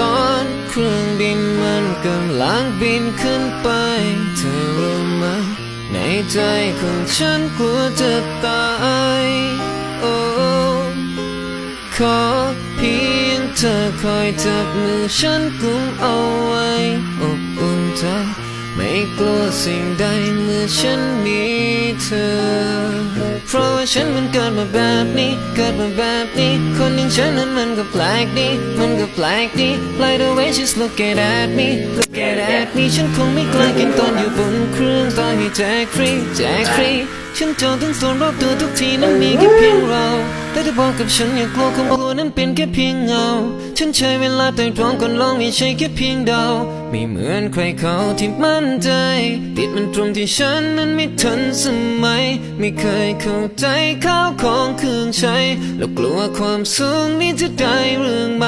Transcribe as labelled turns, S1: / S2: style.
S1: ตอนเครื่องบินมันกำลังบินขึ้นไป เธอรู้ไหมในใจของฉันกลัวจะตายโอ้ขอเพียงเธอคอยจับมือฉันกุมเอาไว้อบอุ่นใจ ไม่กลัวสิ่งใดเมื่อฉันมีเธอ เพราะว่าฉันมันเกิดมาแบบนี้ เกิดมาแบบนี้ คนอย่างฉันนั้นมันก็แปลกดี มันก็แปลกดี Like the way she's looking at me look at me ฉันคงไม่กล้ากินตอนอยู่บนเครื่องต่อให้แจกฟรีแจกฟรี ฉันจองทั้งส่วนรอบตัวทุกทีนั้นมีแค่เพียงเรา แต่ถ้าบอกกับฉันอย่ากลัวคงกลัวนั้นเป็นแค่เพียงเงา ฉันใช้เวลาแต่ตรองก่อนลองไม่ใช่แค่เพียงเดา ไม่เหมือนใครเขาที่มั่นใจ ติดมันตรงที่ฉันนั้นไม่ทันสมัย ไม่เคยเข้าใจข้าวของเครื่องใช้ แล้วกลัวความสูงนี้จะได้เรื่องไหม